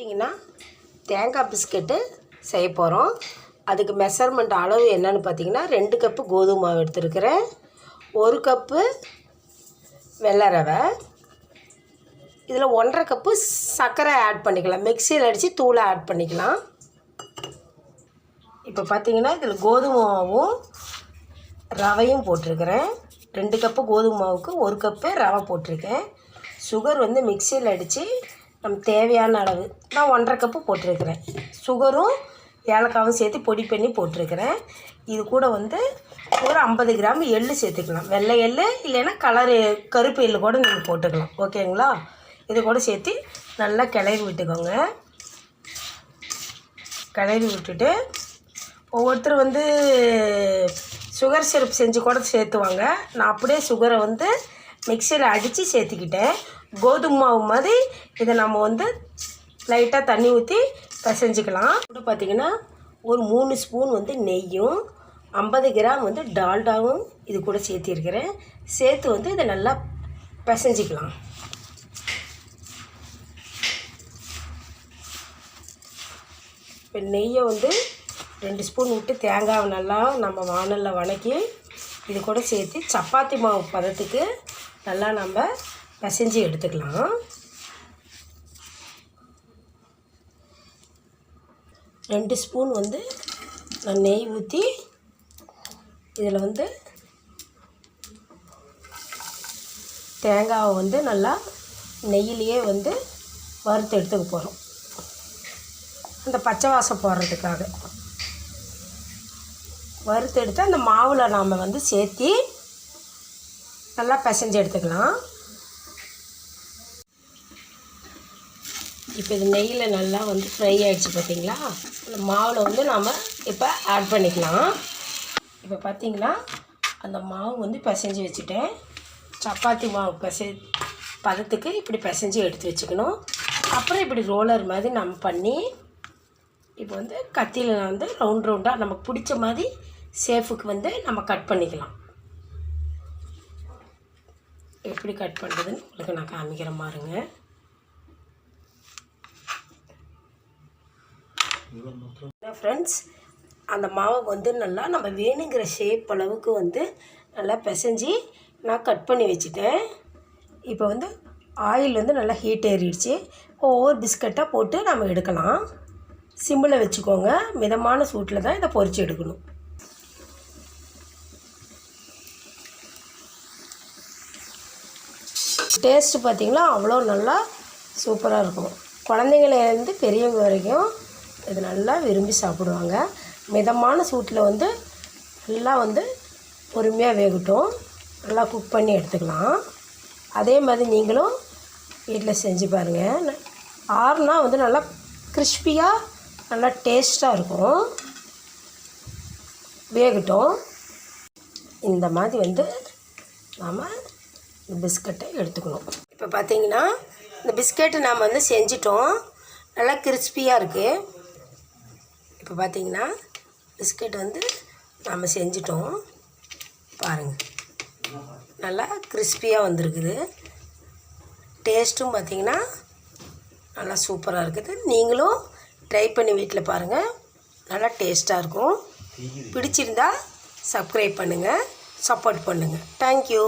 பார்த்தீங்கன்னா தேங்காய் பிஸ்கெட்டு செய்ய போகிறோம். அதுக்கு மெஷர்மெண்ட் அளவு என்னன்னு பார்த்தீங்கன்னா ரெண்டு கப்பு கோதுமை மாவு எடுத்துருக்கிறேன். ஒரு கப்பு வெள்ளை ரவை. இதில் ஒன்றரை கப்பு சர்க்கரை ஆட் பண்ணிக்கலாம். மிக்சியில் அடித்து தூளை ஆட் பண்ணிக்கலாம். இப்போ பார்த்தீங்கன்னா இதில் கோதுமை மாவும் ரவையும் போட்டிருக்கிறேன். ரெண்டு கப்பு கோதுமை மாவுக்கு ஒரு கப்பு ரவை போட்டிருக்கேன். சுகர் வந்து மிக்சியில் அடித்து நமக்கு தேவையான அளவு நான் ஒன்றரை கப்பு போட்டிருக்கிறேன். சுகரும் ஏலக்காவும் சேர்த்து பொடி பண்ணி போட்டிருக்கிறேன். இது கூட வந்து ஒரு ஐம்பது கிராம் எள்ளு சேர்த்துக்கலாம். வெள்ளை எள்ளு இல்லைன்னா கலரு கருப்பு எள்ளு கூட நீங்கள் போட்டுக்கலாம். ஓகேங்களா இது கூட சேர்த்து நல்லா கிளறி விட்டுக்கோங்க. கிளறி விட்டுட்டு ஒவ்வொருத்தர் வந்து சுகர் சிரப் செஞ்சு கூட சேர்த்துவாங்க. நான் அப்படியே சுகரை வந்து மிக்சியில் அடித்து சேர்த்துக்கிட்டேன். கோதுமை மாவு மாதிரி இதை நம்ம வந்து லைட்டாக தண்ணி ஊற்றி பிசைஞ்சிக்கலாம். கூட பார்த்திங்கன்னா ஒரு மூணு ஸ்பூன் வந்து நெய்யும் ஐம்பது கிராம் வந்து டால்டாவும் இது கூட சேர்த்திருக்கிறேன். சேர்த்து வந்து இதை நல்லா பிசைஞ்சிக்கலாம். இப்போ நெய்யை வந்து ரெண்டு ஸ்பூன் விட்டு தேங்காவை நல்லா நம்ம வானலில் வணக்கி இது கூட சேர்த்து சப்பாத்தி மாவு பதத்துக்கு நல்லா நம்ம பிசைஞ்சு எடுத்துக்கலாம். ரெண்டு ஸ்பூன் வந்து நான் நெய் ஊற்றி இதில் வந்து தேங்காவை வந்து நல்லா நெய்யிலேயே வந்து வறுத்து எடுத்துக்க போகிறோம் அந்த பச்சை வாசம் போடுறதுக்காக. வறுத்து எடுத்து அந்த மாவில் நாம் வந்து சேர்த்தி நல்லா பிசைஞ்சு எடுத்துக்கலாம். இப்போ இது நெய்யில் நல்லா வந்து ஃப்ரை ஆகிடுச்சு பார்த்தீங்களா? அந்த மாவில் வந்து நாம் இப்போ ஆட் பண்ணிக்கலாம். இப்போ பார்த்திங்கன்னா அந்த மாவு வந்து பிசைஞ்சு வச்சுட்டேன். சப்பாத்தி மாவு பிசை பதத்துக்கு இப்படி பிசைஞ்சு எடுத்து வச்சுக்கணும். அப்புறம் இப்படி ரோலர் மாதிரி நம்ம பண்ணி இப்போ வந்து கத்தியில் வந்து ரவுண்ட் ரவுண்டாக நமக்கு பிடிச்ச மாதிரி சேஃபுக்கு வந்து நம்ம கட் பண்ணிக்கலாம். எப்படி கட் பண்ணுறதுன்னு உங்களுக்கு நான் காமிக்கிற மாதிரிங்க ஃப்ரெண்ட்ஸ் அந்த மாவை வந்து நல்லா நம்ம வேணுங்கிற ஷேப் அளவுக்கு வந்து நல்லா பிசைஞ்சி நான் கட் பண்ணி வச்சுட்டேன். இப்போ வந்து ஆயில் வந்து நல்லா ஹீட் ஏறிடுச்சு. ஒவ்வொரு பிஸ்கட்டாக போட்டு நம்ம எடுக்கலாம். சிம்மில் வச்சுக்கோங்க. மிதமான சூட்டில் தான் இதை பொறிச்சு எடுக்கணும். டேஸ்ட்டு பார்த்திங்கன்னா அவ்வளோ நல்லா சூப்பராக இருக்கும். குழந்தைங்கலேருந்து பெரியவங்க வரைக்கும் இது நல்லா விரும்பி சாப்பிடுவாங்க. மிதமான சூட்டில் வந்து நல்லா வந்து பொறுமையாக வேகட்டும். நல்லா குக் பண்ணி எடுத்துக்கலாம். அதே மாதிரி நீங்களும் வீட்டில் செஞ்சு பாருங்கள் ஆறுனா வந்து நல்லா கிறிஸ்பியாக நல்லா டேஸ்ட்டாக இருக்கும். வேகட்டும். இந்த மாதிரி வந்து நாம் இந்த பிஸ்கட்டை எடுத்துக்கணும். இப்போ பார்த்திங்கன்னா இந்த பிஸ்கெட்டு நாம் வந்து செஞ்சிட்டோம். நல்லா கிறிஸ்பியாக இருக்குது இப்போ பார்த்தீங்கன்னா பிஸ்கெட் வந்து நாம் செஞ்சிட்டோம். பாருங்கள் நல்லா கிறிஸ்பியாக வந்திருக்குது. டேஸ்ட்டும் பார்த்தீங்கன்னா நல்லா சூப்பராக இருக்குது. நீங்களும் ட்ரை பண்ணி வீட்டில் பாருங்கள் நல்லா டேஸ்ட்டாக இருக்கும். பிடிச்சிருந்தா சப்ஸ்கிரைப் பண்ணுங்கள் சப்போர்ட் பண்ணுங்கள் தேங்க்யூ